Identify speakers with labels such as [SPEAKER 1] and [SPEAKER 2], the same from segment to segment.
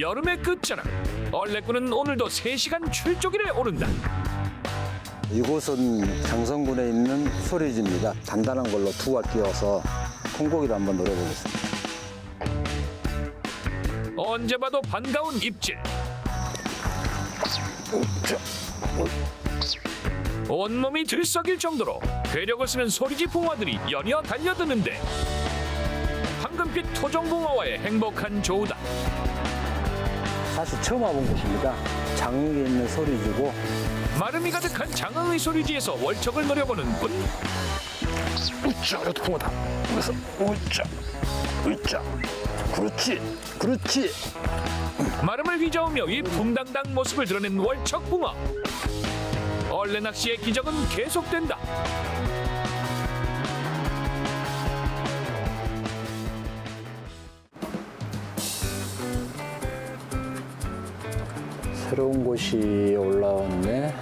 [SPEAKER 1] 여름의 끝자락 얼레꾼은 오늘도 3시간 출조길에 오른다
[SPEAKER 2] 이곳은 장성군에 있는 소리지입니다. 단단한 걸로 두가 끼워서 콩고기를 한번 노려보겠습니다.
[SPEAKER 1] 언제 봐도 반가운 입질 온몸이 들썩일 정도로 괴력을 쓰는 소리지 붕어들이 연이어 달려드는데 황금빛 토종붕어와의 행복한 조우다
[SPEAKER 2] 사실 처음 와본 곳입니다. 장흥에 있는 소리지고.
[SPEAKER 1] 마름이 가득한 장흥의 소리지에서 월척을 노려보는 꾼
[SPEAKER 2] 으쌰 이것도 붕어다. 그래서 으쌰 으쌰 그렇지 그렇지.
[SPEAKER 1] 마름을 휘저으며 이 붕당당 모습을 드러낸 월척 붕어 얼레 낚시의 기적은 계속된다
[SPEAKER 2] 새로운 곳이 올라왔네.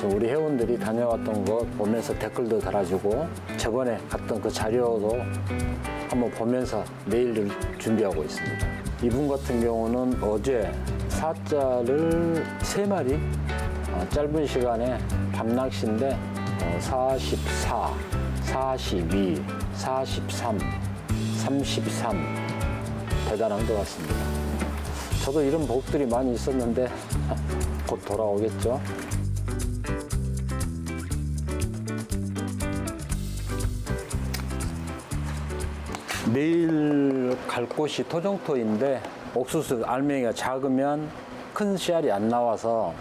[SPEAKER 2] 저 우리 회원들이 다녀왔던 것 보면서 댓글도 달아주고 저번에 갔던 그 자료도 한번 보면서 내일을 준비하고 있습니다. 이분 같은 경우는 어제 사자를 세 마리 어, 짧은 시간에 밤낚시인데 어, 44, 42, 43, 33 대단한 것 같습니다. 저도 이런 복들이 많이 있었는데 곧 돌아오겠죠. 내일 갈 곳이 토종토인데 옥수수 알맹이가 작으면 큰 씨알이 안 나와서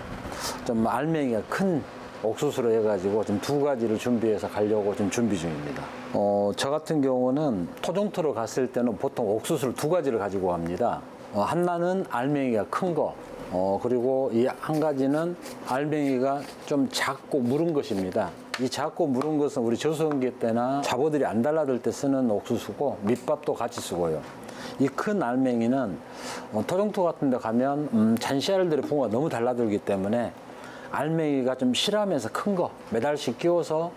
[SPEAKER 2] 좀 알맹이가 큰 옥수수로 해가지고 좀 두 가지를 준비해서 가려고 좀 준비 중입니다. 어, 저 같은 경우는 토종토로 갔을 때는 보통 옥수수를 두 가지를 가지고 갑니다. 어, 하나는 알맹이가 큰 거, 어, 그리고 이 한 가지는 알맹이가 좀 작고 무른 것입니다. 이 작고 무른 것은 우리 저수원기 때나 잡어들이 안 달라들 때 쓰는 옥수수고 밑밥도 같이 쓰고요. 이 큰 알맹이는 어, 토종토 같은 데 가면 음, 잔씨알들의 붕어가 너무 달라들기 때문에 알맹이가 좀 실하면서 큰 거 매달씩 끼워서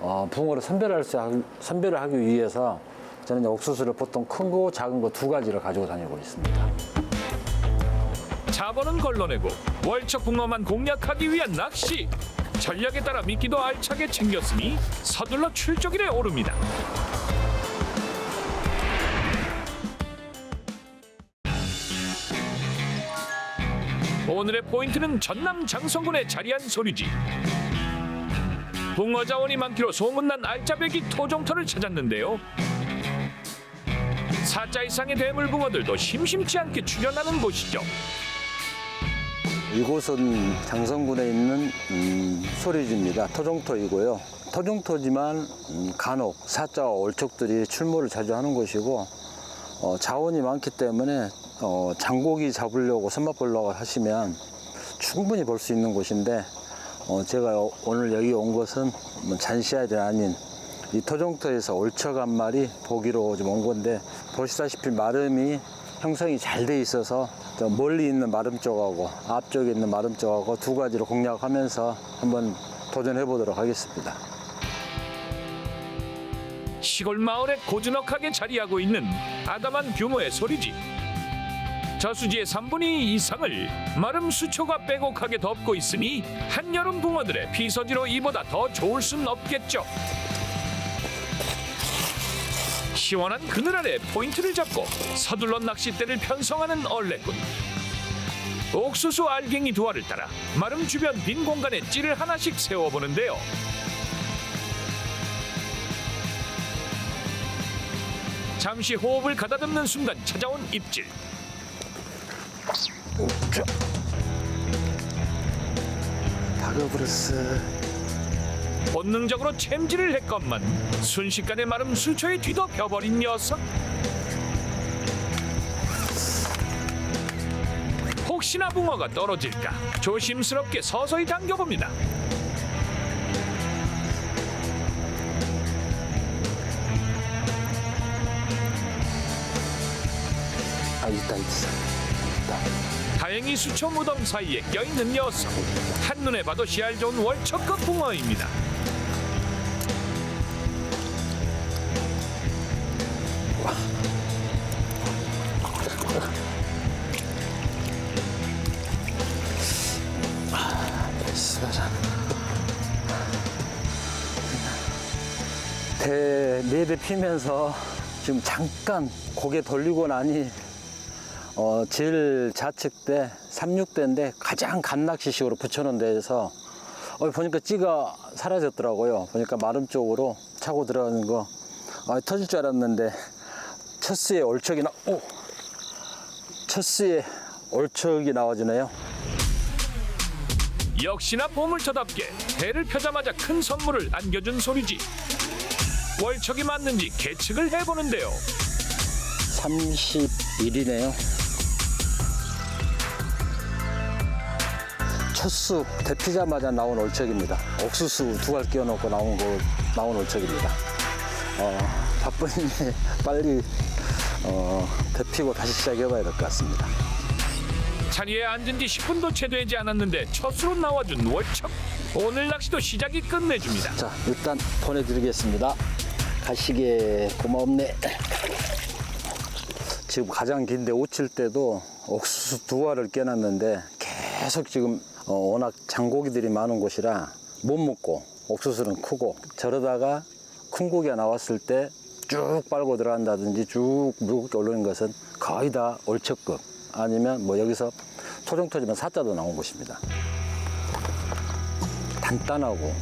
[SPEAKER 2] 어, 붕어를 선별할 수, 선별을 하기 위해서 저는 옥수수를 보통 큰 거, 작은 거 두 가지를 가지고 다니고 있습니다.
[SPEAKER 1] 자본은 걸러내고 월척 붕어만 공략하기 위한 낚시. 전략에 따라 미끼도 알차게 챙겼으니 서둘러 출조길에 오릅니다. 오늘의 포인트는 전남 장성군에 자리한 소리지. 붕어 자원이 많기로 소문난 알짜배기 토종터를 찾았는데요 사자 이상의 대물 붕어들도 심심치 않게 출연하는 곳이죠
[SPEAKER 2] 이곳은 장성군에 있는 음, 소리지입니다. 토종토이고요. 토종토지만 음, 간혹 사자와 올척들이 출몰을 자주 하는 곳이고 어, 자원이 많기 때문에 어, 장고기 잡으려고 손맛 보려고 하시면 충분히 볼 수 있는 곳인데 어, 제가 어- 오늘 여기 온 것은 뭐 잔시알이 아닌 이 토종토에서 한 마리 보기로 좀 온 건데 보시다시피 마름이 형성이 잘 돼 있어서 저 멀리 있는 마름 쪽하고 앞쪽에 있는 마름 쪽하고 두 가지로 공략하면서 한번 도전해 보도록 하겠습니다.
[SPEAKER 1] 시골 마을에 고즈넉하게 자리하고 있는 아담한 규모의 소리지. 저수지의 3분의 2 이상을 마름 수초가 빼곡하게 덮고 있으니 한여름 붕어들의 피서지로 이보다 더 좋을 순 없겠죠. 시원한 그늘 아래 포인트를 잡고 서둘러 낚싯대를 편성하는 얼레꾼. 옥수수 알갱이 두 알을 따라 마름 주변 빈 공간에 찌를 하나씩 세워보는데요. 잠시 호흡을 가다듬는 순간 찾아온 입질.
[SPEAKER 2] 다그브루스
[SPEAKER 1] 본능적으로 챔질을 했건만 순식간에 마름 수초에 뒤덮여버린 녀석. 혹시나 붕어가 떨어질까 조심스럽게 서서히 당겨봅니다.
[SPEAKER 2] 아 있다 있어 있다.
[SPEAKER 1] 다행히 수초 무덤 사이에 껴있는 녀석. 한눈에 봐도 씨알 좋은 월척급 붕어입니다.
[SPEAKER 2] 네대 피면서 지금 잠깐 고개 돌리고 나니 어, 제일 좌측 대 36대인데 가장 갓낚시식으로 붙여놓은 데에서 어, 보니까 찌가 사라졌더라고요. 보니까 마름 쪽으로 차고 들어가는 거 아, 터질 줄 알았는데 첫 수에 얼척이 나, 오! 첫 수에 얼척이 나와주네요.
[SPEAKER 1] 역시나 보물처답게 해를 펴자마자 큰 선물을 안겨준 소리지. 월척이 맞는지 계측을 해보는데요.
[SPEAKER 2] 31이네요. 첫수 데피자마자 나온 올척입니다. 옥수수 두 알 끼워놓고 나온 거 나온 올척입니다. 어, 바쁘니 빨리 어, 데피고 다시 시작해봐야 될 것 같습니다.
[SPEAKER 1] 자리에 앉은 지 10분도 채 되지 않았는데 첫수로 나와준 월척. 오늘 낚시도 시작이 끝내줍니다.
[SPEAKER 2] 자, 일단 보내드리겠습니다. 가시게 고마움네. 지금 가장 긴데 오칠 때도 옥수수 두 알을 깨놨는데 계속 지금 어, 워낙 장고기들이 많은 곳이라 못 먹고 옥수수는 크고 저러다가 큰 고기가 나왔을 때 쭉 빨고 들어간다든지 쭉 무겁게 올라오는 것은 거의 다 올척급 아니면 뭐 여기서 토종토지만 사자도 나온 곳입니다. 단단하고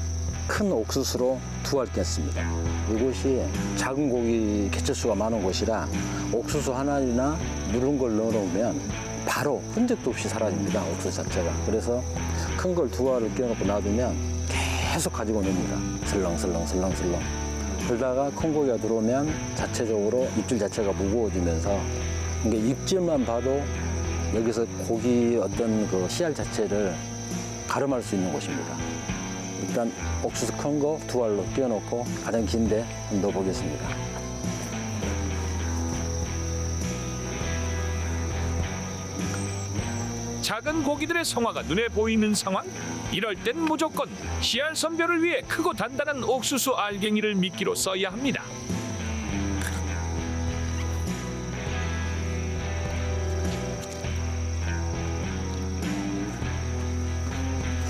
[SPEAKER 2] 큰 옥수수로 두 알 깼습니다. 이곳이 작은 고기 개체수가 많은 곳이라 옥수수 하나나 누른 걸 넣어놓으면 바로 흔적도 없이 사라집니다. 옥수수 자체가. 그래서 큰 걸 두 알을 끼워놓고 놔두면 계속 가지고 놉니다. 슬렁슬렁 슬렁슬렁. 그러다가 큰 고기가 들어오면 자체적으로 입질 자체가 무거워지면서 이게 입질만 봐도 여기서 고기 어떤 그 씨알 자체를 가름할 수 있는 곳입니다. 일단 옥수수 큰 거 두 알로 끼워놓고 가장 긴데 한번 넣어보겠습니다.
[SPEAKER 1] 작은 고기들의 성화가 눈에 보이는 상황? 이럴 땐 무조건 씨알 선별을 위해 크고 단단한 옥수수 알갱이를 미끼로 써야 합니다.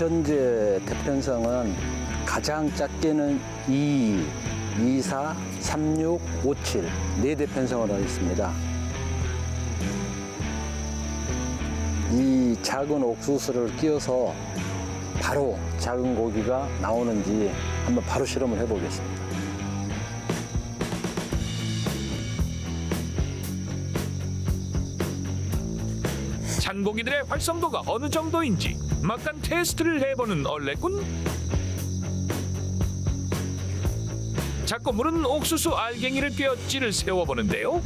[SPEAKER 2] 현재 대편성은 가장 작게는 2, 2, 4, 3, 6, 5, 7, 네 대편성을 하고 있습니다. 이 작은 옥수수를 끼워서 바로 작은 고기가 나오는지 한번 바로 실험을 해보겠습니다.
[SPEAKER 1] 잔고기들의 활성도가 어느 정도인지 막간 테스트를 해보는 얼레꾼. 자꾸 물은 옥수수 알갱이를 꿰어 찌를 세워보는데요.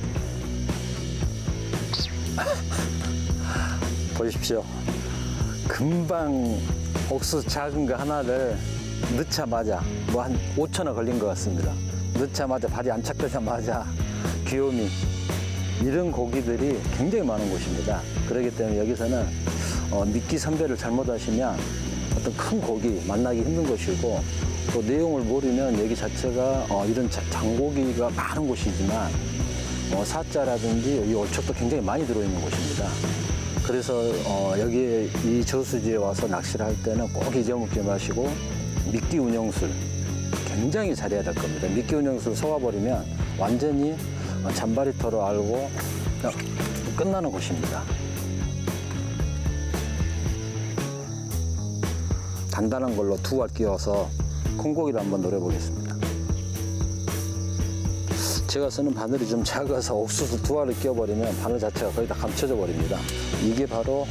[SPEAKER 2] 보십시오. 금방 옥수수 작은 거 하나를 넣자마자 뭐 한 5천 원 걸린 것 같습니다. 넣자마자 발이 안착되자마자 귀요미 이런 고기들이 굉장히 많은 곳입니다. 그렇기 때문에 여기서는 어, 미끼 선별을 잘못하시면 어떤 큰 고기 만나기 힘든 것이고 또 내용을 모르면 여기 자체가 어, 이런 자- 장고기가 많은 곳이지만 어, 사자라든지 이 얼척도 굉장히 많이 들어있는 곳입니다. 그래서 어, 여기 이 저수지에 와서 낚시를 할 때는 꼭 잊어먹지 마시고 미끼 운영술 굉장히 잘해야 될 겁니다. 미끼 운영술 속아버리면 완전히 어, 잔바리터로 알고 그냥 끝나는 곳입니다. 단단한 걸로 두 알 끼워서 콩고기를 한번 노려보겠습니다. 제가 쓰는 바늘이 좀 작아서 옥수수 두 알을 끼워버리면 바늘 자체가 거의 다 감춰져 버립니다. 이게 바로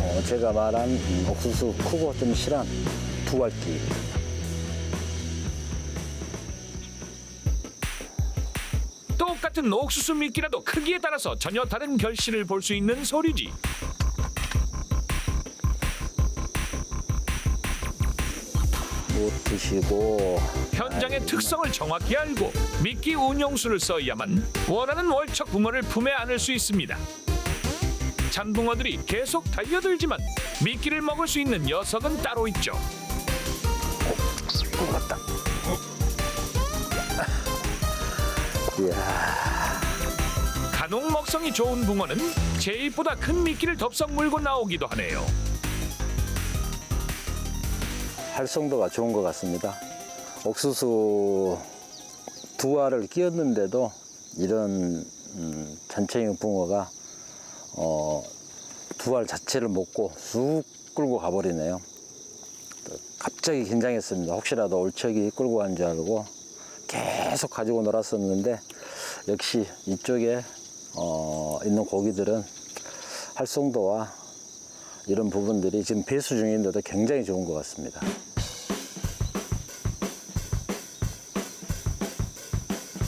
[SPEAKER 2] 어, 제가 말한 음, 옥수수 크고 좀 실한 두 알끼.
[SPEAKER 1] 똑같은 옥수수 미끼라도 크기에 따라서 전혀 다른 결실을 볼 수 있는 소리지.
[SPEAKER 2] 못 드시고
[SPEAKER 1] 현장의 특성을 정확히 알고 미끼 운용수를 써야만 원하는 월척 붕어를 품에 안을 수 있습니다. 잔붕어들이 계속 달려들지만 미끼를 먹을 수 있는 녀석은 따로 있죠.
[SPEAKER 2] 먹었다. 이야,
[SPEAKER 1] 간혹 먹성이 좋은 붕어는 제 입보다 큰 미끼를 덥석 물고 나오기도 하네요.
[SPEAKER 2] 활성도가 좋은 것 같습니다. 옥수수 두 알을 끼웠는데도 이런 음, 잔챙이 붕어가 어, 두 알 자체를 먹고 쑥 끌고 가버리네요. 또 갑자기 긴장했습니다. 혹시라도 올척이 끌고 간 줄 알고 계속 가지고 놀았었는데 역시 이쪽에 어, 있는 고기들은 활성도와 이런 부분들이 지금 배수 중인데도 굉장히 좋은 것 같습니다.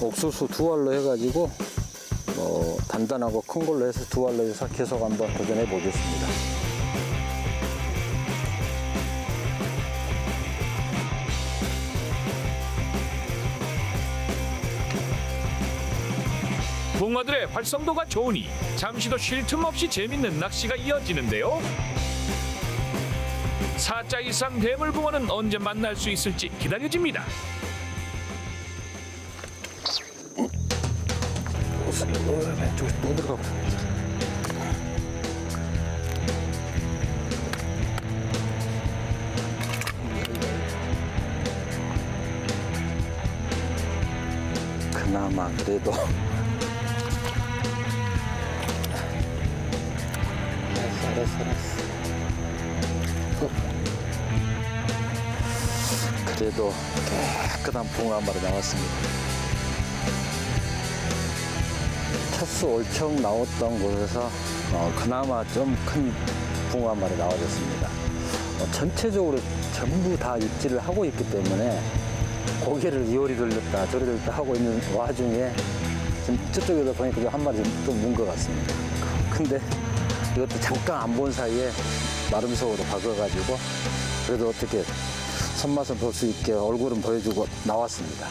[SPEAKER 2] 옥수수 두 알로 해가지고 어, 단단하고 큰 걸로 해서 두 알로 해서 계속 한번 도전해 보겠습니다.
[SPEAKER 1] 붕어들의 활성도가 좋으니 잠시도 쉴 틈 없이 재밌는 낚시가 이어지는데요. 사자 이상 대물붕어는 언제 만날 수 있을지 기다려집니다.
[SPEAKER 2] 그나마 그래도 그래도 깨끗한 붕어 한 마리 나왔습니다 첫수 올청 나왔던 곳에서 어, 그나마 좀 큰 붕어 한 마리 나와줬습니다. 어, 전체적으로 전부 다 입질을 하고 있기 때문에 고개를 이오리 돌렸다 저리 돌렸다 하고 있는 와중에 지금 저쪽에서 보니까 좀한 마리 좀문것 같습니다. 근데 이것도 잠깐 안 본 사이에 마름속으로 바꿔가지고 그래도 어떻게 손맛은 볼 수 있게 얼굴은 보여주고 나왔습니다.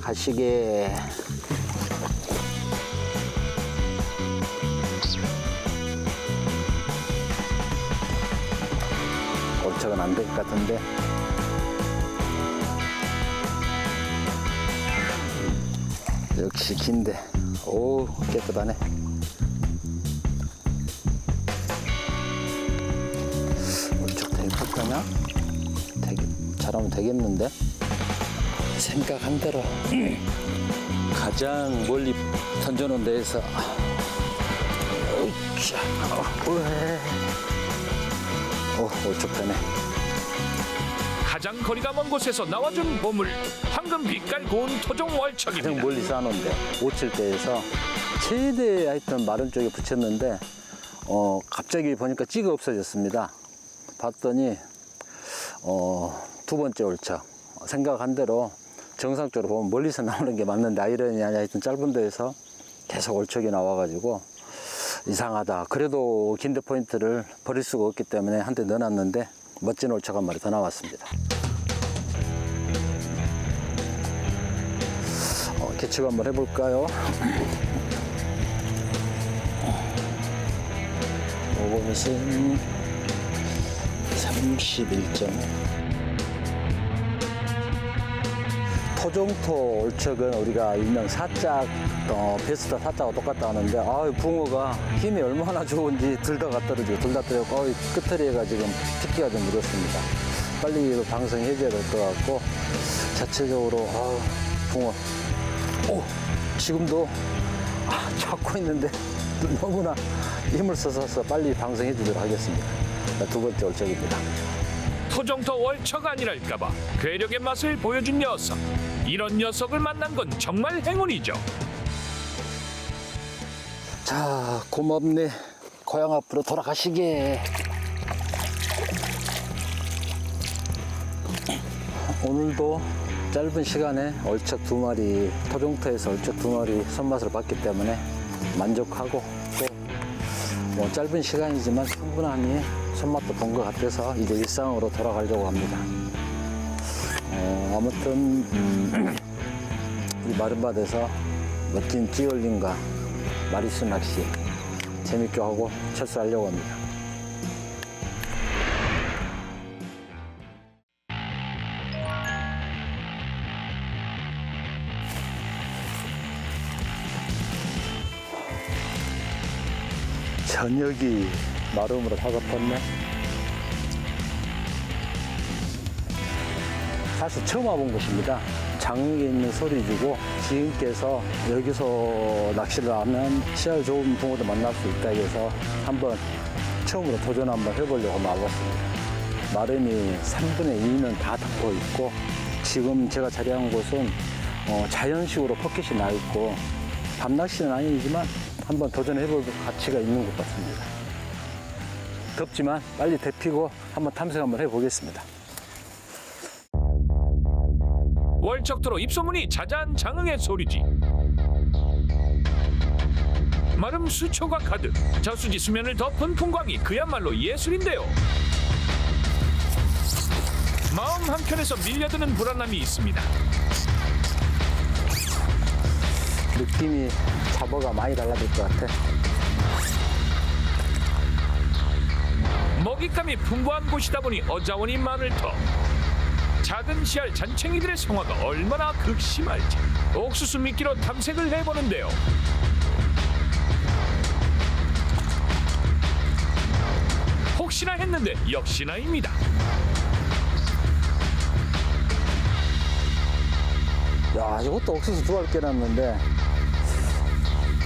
[SPEAKER 2] 가시게. 올척은 안 될 것 같은데. 역시 긴데. 오 깨끗하네 되겠는데 생각한 대로 가장 멀리 던져놓은 데에서 으쌰, 어, 올쭉되네.
[SPEAKER 1] 가장 거리가 먼 곳에서 나와준 보물 황금 빛깔 고운 토종
[SPEAKER 2] 가장
[SPEAKER 1] 월척입니다.
[SPEAKER 2] 멀리 쌓아놓은데 5칠대에서 최대 하여튼 마른 쪽에 붙였는데 어, 갑자기 보니까 찌가 없어졌습니다. 봤더니 어, 두 번째 올척 생각한 대로 정상적으로 보면 멀리서 나오는 게 맞는데 아이러니 아니 하여튼 짧은 데에서 계속 올척이 나와가지고 이상하다. 그래도 긴데 포인트를 버릴 수가 없기 때문에 한 대 넣어놨는데 멋진 올척 한 마리 더 나왔습니다. 어, 개측 한번 해볼까요? 요것은 31점. 토종토 올척은 우리가 일명 사짝, 어, 베스트 사짝하고 똑같다 하는데, 아 붕어가 힘이 얼마나 좋은지 둘다 갖다 떨어지고, 둘다 떨어지고, 어이, 끝터리가 지금 특기가 좀 묻었습니다. 빨리 이거 방송해줘야 될것 같고, 자체적으로, 아 붕어. 오, 지금도 아, 잡고 있는데 너무나 힘을 써서 빨리 방송해 주도록 하겠습니다. 두 번째 올적입니다.
[SPEAKER 1] 토종토 월척 아니랄까봐 괴력의 맛을 보여준 녀석. 이런 녀석을 만난 건 정말 행운이죠.
[SPEAKER 2] 자, 고맙네. 고향 앞으로 돌아가시게. 오늘도 짧은 시간에 얼척 두 마리, 토종토에서 얼척 두 마리 손맛을 봤기 때문에 만족하고 또뭐 짧은 시간이지만 충분하니 손맛도 본 것 같아서 이제 일상으로 돌아가려고 합니다. 어, 아무튼 음, 우리 마른밭에서 멋진 찌올림과 마리수 낚시 재밌게 하고 철수하려고 합니다. 저녁이 마름으로 다가섰네. 사실 처음 와본 곳입니다. 장흥에 있는 소리지고 지인께서 여기서 낚시를 하면 시야 좋은 붕어도 만날 수 있다 해서 한번 처음으로 도전 한번 해보려고 나왔습니다. 마름이 3분의 2는 다 덮어 있고 지금 제가 자리한 곳은 어, 자연식으로 포켓이 나 있고 밤낚시는 아니지만 한번 도전해볼 가치가 있는 것 같습니다. 덥지만 빨리 데피고 한번 탐색 한번 해보겠습니다.
[SPEAKER 1] 월척도로 입소문이 자자한 장흥의 소리지. 마름 수초가 가득 저수지 수면을 덮은 풍광이 그야말로 예술인데요. 마음 한켠에서 밀려드는 불안함이 있습니다.
[SPEAKER 2] 느낌이 잡어가 많이 달라질 것 같아.
[SPEAKER 1] 먹잇감이 풍부한 곳이다 보니 어자원이 많을 터 작은 씨알 잔챙이들의 성화가 얼마나 극심할지. 옥수수 미끼로 탐색을 해보는데요. 혹시나 했는데 역시나입니다.
[SPEAKER 2] 야, 이것도 옥수수 두 알 깨놨는데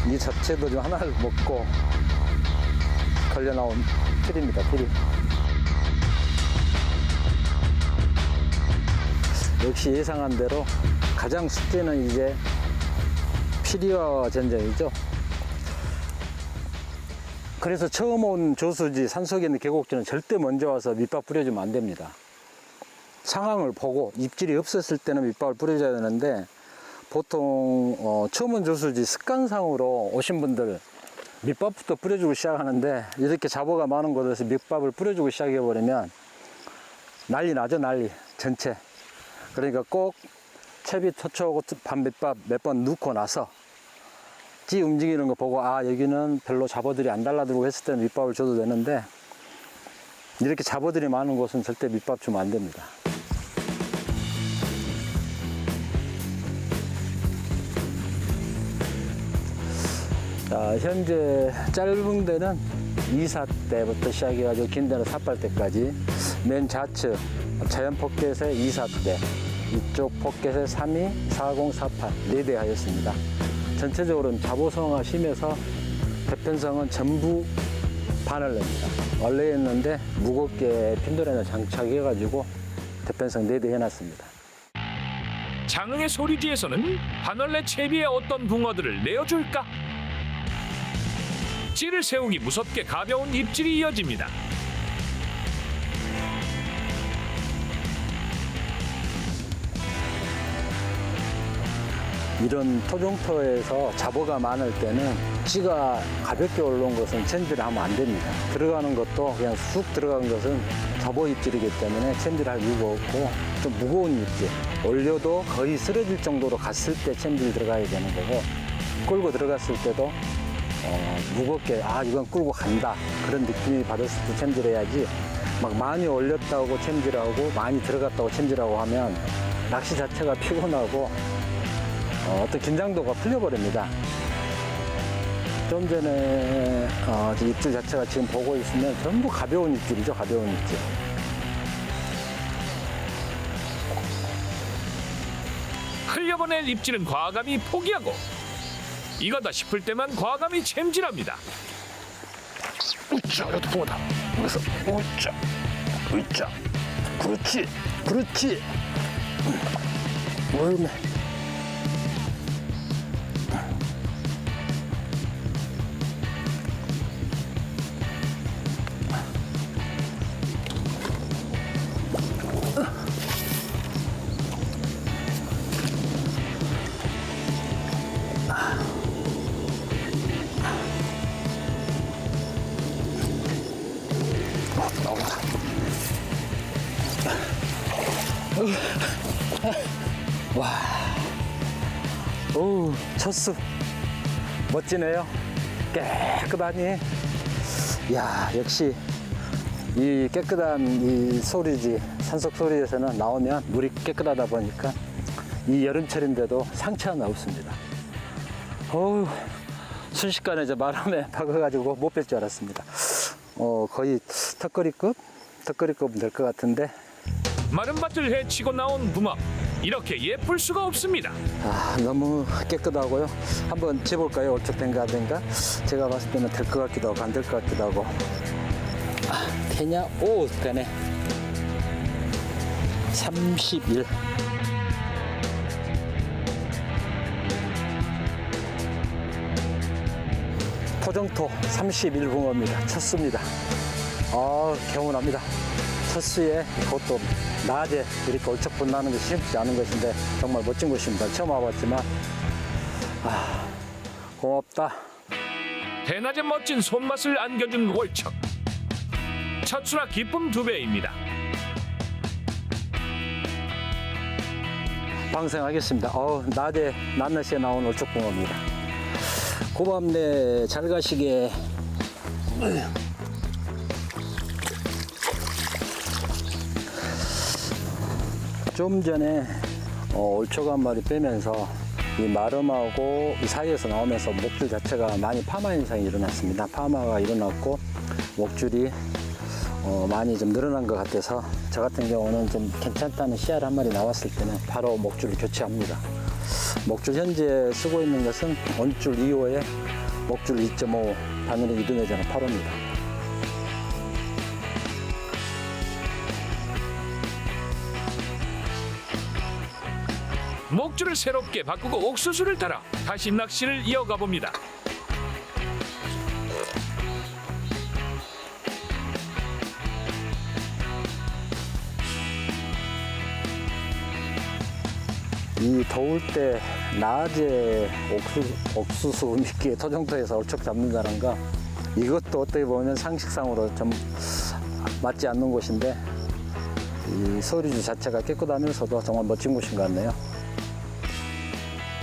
[SPEAKER 2] 이 자체도 좀 하나를 먹고 걸려 나온 필입니다, 필이. 역시 예상한 대로 가장 숙제는 이제 피리와 전쟁이죠. 그래서 처음 온 조수지 산속에 있는 계곡지는 절대 먼저 와서 밑밥 뿌려주면 안 됩니다. 상황을 보고 입질이 없었을 때는 밑밥을 뿌려줘야 되는데 보통 어, 처음 온 조수지 습관상으로 오신 분들 밑밥부터 뿌려주고 시작하는데 이렇게 잡어가 많은 곳에서 밑밥을 뿌려주고 시작해버리면 난리 나죠 난리 전체 그러니까 꼭 채비 토초하고 반밑밥 몇 번 넣고 나서 찌 움직이는 거 보고 아 여기는 별로 잡어들이 안 달라들고 했을 때는 밑밥을 줘도 되는데 이렇게 잡어들이 많은 곳은 절대 밑밥 주면 안 됩니다. 자, 현재 짧은 데는 2사 때부터 시작해가지고 긴 데는 4팔 때까지 맨 좌측 자연 포켓의 2사 때 이쪽 포켓의 32, 40, 48 4대 하였습니다. 전체적으로는 자보성화 심해서 대편성은 전부 바늘레입니다. 원래였는데 무겁게 핀도레를 장착해가지고 대편성 4대 해놨습니다.
[SPEAKER 1] 장흥의 소리지에서는 바늘레 채비에 어떤 붕어들을 내어줄까? 찌를 세우기 무섭게 가벼운 입질이 이어집니다.
[SPEAKER 2] 이런 토종터에서 잡어가 많을 때는 찌가 가볍게 올라온 것은 챔질을 하면 안 됩니다. 들어가는 것도 그냥 쑥 들어간 것은 잡어 입질이기 때문에 챔질할 이유가 없고 좀 무거운 입질. 올려도 거의 쓰러질 정도로 갔을 때 챔질 들어가야 되는 거고 끌고 들어갔을 때도 어, 무겁게 아 이건 끌고 간다. 그런 느낌이 받았을 때 챔질해야지. 막 많이 올렸다고 챔질하고 많이 들어갔다고 챔질하고 하면 낚시 자체가 피곤하고 어, 어떤 긴장도가 풀려버립니다. 좀 전에 어, 저 입질 자체가 지금 보고 있으면 전부 가벼운 입질이죠, 가벼운 입질.
[SPEAKER 1] 흘려보낼 입질은 과감히 포기하고 이거다 싶을 때만 과감히 챔질합니다.
[SPEAKER 2] 으쌰, 이것도 붕어다. 그래서 으쌰, 으쌰, 그렇지, 그렇지. 얼매. 나 와. 오, 첫수. 멋지네요. 깨끗하니. 야, 역시 이 깨끗한 이 소리지, 산속 소리에서는 나오면 물이 깨끗하다 보니까 이 여름철인데도 상처 하나 없습니다. 어우, 순식간에 저 바람에 박아가지고 못뺄줄 알았습니다. 어, 거의 턱걸이급? 턱걸이급은 될 것 같은데
[SPEAKER 1] 마른 밭을 헤치고 나온 붕어 이렇게 예쁠 수가 없습니다.
[SPEAKER 2] 아, 너무 깨끗하고요. 한번 재볼까요? 얼척된가 안 된가? 제가 봤을 때는 될 것 같기도 하고 안 될 것 같기도 하고. 아, 되냐? 오, 되네. 31. 토종토 31붕어입니다. 쳤습니다. 아, 개운합니다. 첫 수에 그것도 낮에 이렇게 얼척 분나는 것이 쉽지 않은 것인데 정말 멋진 곳입니다. 처음 와봤지만 아 고맙다.
[SPEAKER 1] 대낮에 멋진 손맛을 안겨준 월척. 첫 수라 기쁨 두 배입니다.
[SPEAKER 2] 방생하겠습니다. 어 낮에 낮낮에 나온 얼척 붕어입니다. 고맙네 잘 가시게. 좀 전에 어, 얼척 한 마리 빼면서 이 마름하고 이 사이에서 나오면서 목줄 자체가 많이 파마 현상이 일어났습니다. 파마가 일어났고 목줄이 어, 많이 좀 늘어난 것 같아서 저 같은 경우는 좀 괜찮다는 씨알 한 마리 나왔을 때는 바로 목줄을 교체합니다. 목줄 현재 쓰고 있는 것은 원줄 2호에 목줄 2.5 바늘을 이동해주는 8호입니다.
[SPEAKER 1] 목줄을 새롭게 바꾸고 옥수수를 달아 다시 낚시를 이어가 봅니다.
[SPEAKER 2] 이 더울 때 낮에 옥수수, 옥수수 미끼에 토종토에서 얼척 잡는다는 거 이것도 어떻게 보면 상식상으로 좀 맞지 않는 곳인데 이 서리주 자체가 깨끗하면서도 정말 멋진 곳인 것 같네요.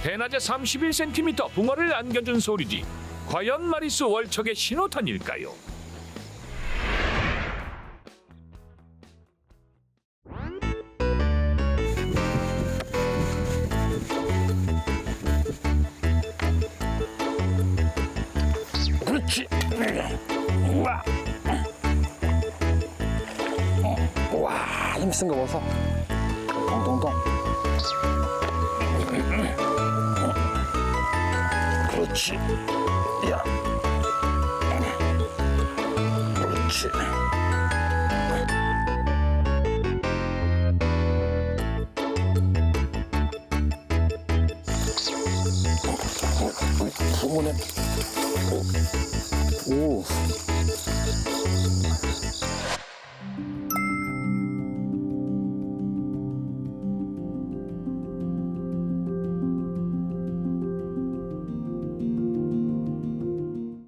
[SPEAKER 1] 대낮에 31cm 붕어를 안겨준 소리지. 과연 마리수 월척의 신호탄일까요?
[SPEAKER 2] 그렇지. 우와. 와, 힘쓴 거 보소. 동동동. 그렇지. 야. 그렇지. 부모네. 오.